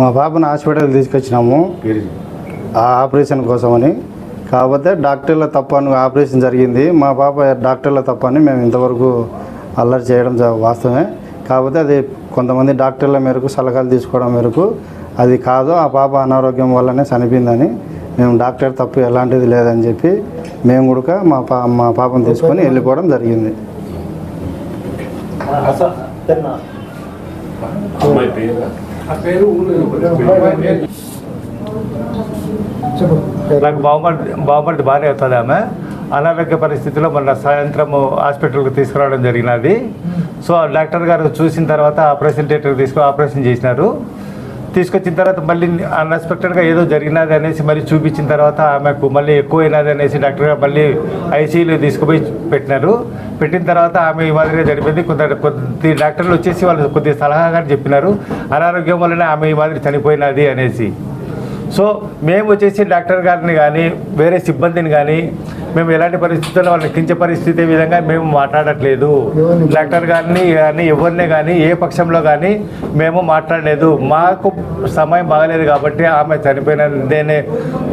మా పాపను హాస్పిటల్ తీసుకొచ్చినాము. ఆ ఆపరేషన్ కోసమని. కాకపోతే డాక్టర్ల తప్పని ఆపరేషన్ జరిగింది. మా పాప డాక్టర్ల తప్పని మేము ఇంతవరకు అల్లరి చేయడం వాస్తవమే. కాకపోతే అది కొంతమంది డాక్టర్ల మేరకు సలహాలు తీసుకోవడం మేరకు అది కాదు ఆ పాప అనారోగ్యం వల్లనే చనిపోయిందని. మేము డాక్టర్ తప్పు ఎలాంటిది లేదని చెప్పి మేము కూడా మా పా మా పాపను తీసుకొని వెళ్ళిపోవడం జరిగింది. అమ్మాయి పేరు? నాకు బాగుపడి బాగుపడి బాగానే అవుతుంది ఆమె. అనారోగ్య పరిస్థితిలో మొన్న సాయంత్రం హాస్పిటల్కి తీసుకురావడం జరిగినది. సో ఆ డాక్టర్ గారు చూసిన తర్వాత ఆపరేషన్ థియేటర్ తీసుకొని ఆపరేషన్ చేసినారు. తీసుకొచ్చిన తర్వాత మళ్ళీ అన్ఎక్స్పెక్టెడ్గా ఏదో జరిగినది అనేసి మళ్ళీ చూపించిన తర్వాత ఆమెకు మళ్ళీ ఎక్కువైనది అనేసి డాక్టర్ గారు మళ్ళీ ఐసీయూలో తీసుకుపోయి పెట్టినారు. పెట్టిన తర్వాత ఆమె ఈ మాదిరిగా జరిపింది కొంత కొద్ది డాక్టర్లు వచ్చేసి వాళ్ళు కొద్ది సలహాగా చెప్పినారు. అనారోగ్యం వల్లనే ఆమె ఈ మాదిరి చనిపోయినది అనేసి. సో మేము వచ్చేసి డాక్టర్ గారిని కానీ వేరే సిబ్బందిని కానీ మేము ఎలాంటి పరిస్థితుల్లో వాళ్ళని కించ పరిస్థితి విధంగా మేము మాట్లాడట్లేదు. డాక్టర్ గారిని కానీ ఎవరిని కానీ ఏ పక్షంలో కానీ మేము మాట్లాడలేదు. మాకు సమయం బాగలేదు కాబట్టి ఆమె చనిపోయినదేనే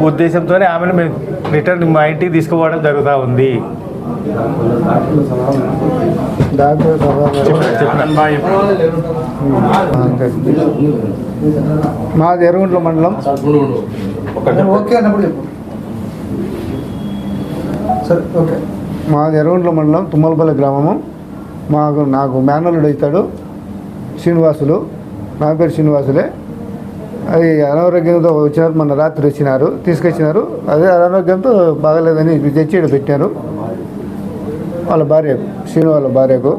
ఉద్దేశంతోనే ఆమెను మేము రిటర్న్ మా ఇంటికి తీసుకుపోవడం జరుగుతూ ఉంది. మాది ఎరుగుంట్ల మండలం. ఓకే అన్నప్పుడు చెప్పు. సరే ఓకే. మాది ఎరుగుంట్ల మండలం తుమ్మలపల్లి గ్రామము. మాకు నాకు మేనల్లుడు అవుతాడు శ్రీనివాసులు. నా పేరు శ్రీనివాసులే. అది అనారోగ్యంతో వచ్చినారు మొన్న రాత్రి వచ్చినారు తీసుకొచ్చినారు. అదే అనారోగ్యంతో బాగలేదని తెచ్చి ఇక్కడ పెట్టారు. వాళ్ళ భార్య శ్రీను వాళ్ళ భార్యకు.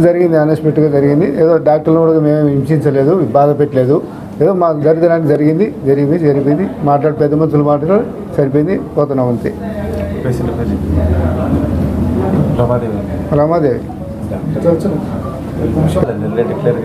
జరిగింది అన్ఎక్స్పెక్ట్గా జరిగింది. ఏదో డాక్టర్లు కూడా మేము హింసించలేదు బాధ పెట్టలేదు. ఏదో మాకు దరిద్రానికి జరిగింది జరిగింది జరిగింది. మాట్లాడి పెద్ద మనుషులు మాట్లాడి సరిపోయింది పోతున్నాం అంతే. পেয়েছিল ರಮಾದೇವಿ ರಮಾದೇವಿ ಲೇಟ್ ಕ್ಲಿಯರ್